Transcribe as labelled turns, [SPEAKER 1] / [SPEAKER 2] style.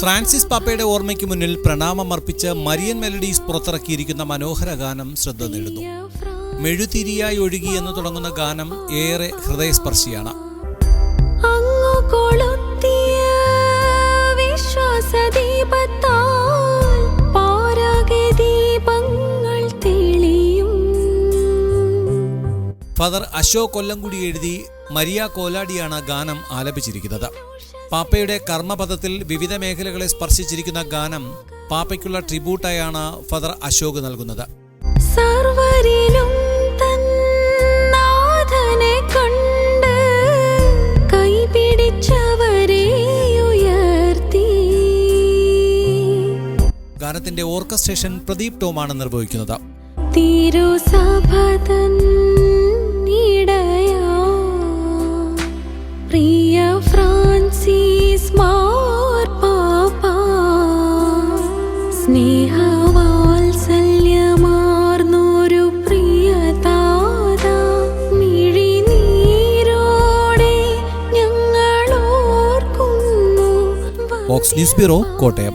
[SPEAKER 1] Francis പാപ്പയുടെ ഓർമ്മയ്ക്ക് മുന്നിൽ പ്രണാമം അർപ്പിച്ച് മരിയൻ മെലഡീസ് പുറത്തിറക്കിയിരിക്കുന്ന മനോഹര ഗാനം ശ്രദ്ധ നേടുന്നു. മെഴുതിരിയായി ഒഴുകി എന്ന് തുടങ്ങുന്ന ഗാനം ഏറെ ഹൃദയസ്പർശിയാണ്. ഫാദർ അശോക് കൊല്ലംകുടി എഴുതി മരിയ കോലാടിയാണ് ഗാനം ആലപിച്ചിരിക്കുന്നത്. പാപ്പയുടെ കർമ്മപഥത്തിൽ വിവിധ മേഖലകളെ സ്പർശിച്ചിരിക്കുന്ന ഗാനം പാപ്പയ്ക്കുള്ള ട്രിബ്യൂട്ടായാണ് ഫദർ അശോക് നൽകുന്നത്.
[SPEAKER 2] സർവരിലും കണ്ട് കൈപിടിച്ചവരെ
[SPEAKER 1] ഗാനത്തിന്റെ ഓർക്കസ്ട്രേഷൻ പ്രദീപ് ടോമാണ് നിർവഹിക്കുന്നത്.
[SPEAKER 2] തിരുസഭതൻ സ്നേഹവാത്സല്യമാർന്നൊരു
[SPEAKER 1] ന്യൂസ് ബ്യൂറോ കോട്ടയം